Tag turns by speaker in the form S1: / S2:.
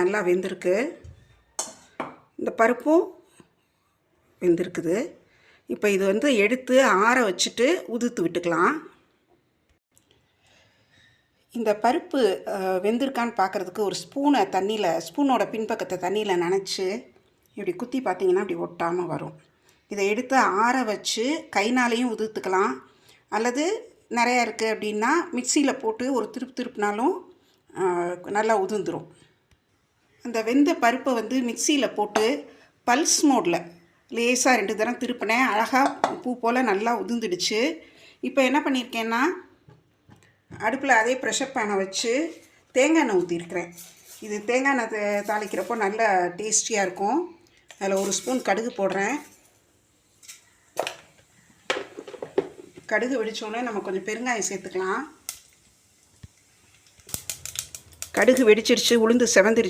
S1: நல்லா வெந்திருக்கு. இந்த பருப்பும் வெந்திருக்குது. இப்போ இது வந்து எடுத்து ஆற வச்சுட்டு உதுத்து விட்டுக்கலாம். இந்த பருப்பு வெந்திருக்கான்னு பார்க்குறதுக்கு ஒரு ஸ்பூனை தண்ணியில் ஸ்பூனோட பின்பக்கத்தை தண்ணியில் நனைச்சி இப்படி குத்தி பார்த்தீங்கன்னா இப்படி ஒட்டாமல் வரும். இதை எடுத்து ஆற வச்சு கைனாலையும் உதுத்துக்கலாம். அல்லது நிறையா இருக்குது அப்படின்னா மிக்சியில் போட்டு ஒரு திருப்பு திருப்பினாலும் நல்லா உதிர்ந்துடும் அந்த வெந்த பருப்பை வந்து மிக்சியில் போட்டு பல்ஸ் மோடில் லேசாக ரெண்டு தரம் திருப்பினேன். அழகாக பூ போல் நல்லா உதிர்ந்துடுச்சு. இப்போ என்ன பண்ணியிருக்கேன்னா அடுப்பில் அதே ப்ரெஷர் பேனை வச்சு தேங்காய் எண்ணெய் ஊற்றிருக்கிறேன் இது தேங்காய் எண்ணெய் தாளிக்கிறப்போ நல்ல டேஸ்டியாக இருக்கும். அதில் ஒரு ஸ்பூன் கடுகு போடுறேன். கடுகு வெடித்தோடனே நம்ம கொஞ்சம் பெருங்காயம் சேர்த்துக்கலாம். கடுகு வெடிச்சிருச்சு உளுந்து செவந்துருச்சு.